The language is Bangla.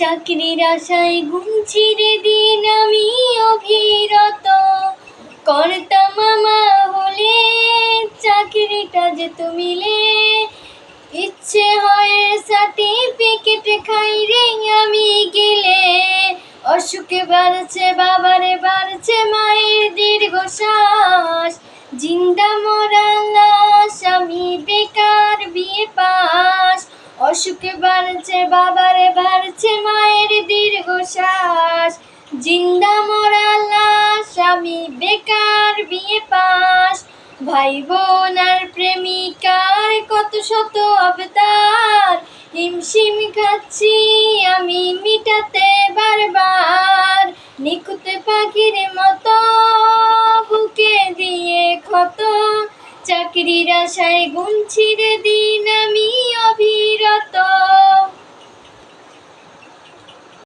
চাকরির আশায় ঘুমছি রে দিন আমি অভিরত। করতাম মামা হলে চাকরিটা যে তুমিলে ইচ্ছে হয় সার্টিফিকেট খাই রে আমি গেলে। অসুখে বাড়ছে, বাবারে বাড়ছে মায়ের দীর্ঘশ্বাস। জিন্দা মরা লাশ, আমি বেকার বিয়ে পাস। অসুখে বাড়ছে, বাবারে বাড়ছে দীর্ঘশ্বাস জিন্দা মরা লাশ, আমি বেকার বিয়ে পাস। ভাই বোন আর প্রেমিকার কত শত অবতার। হিমশিম খাচ্ছি, আমি মিটাতে বারবার। নিখুঁত পাখির মতো বুকে দিয়ে ক্ষত। চাকরির আশায় গুনছি রে দিন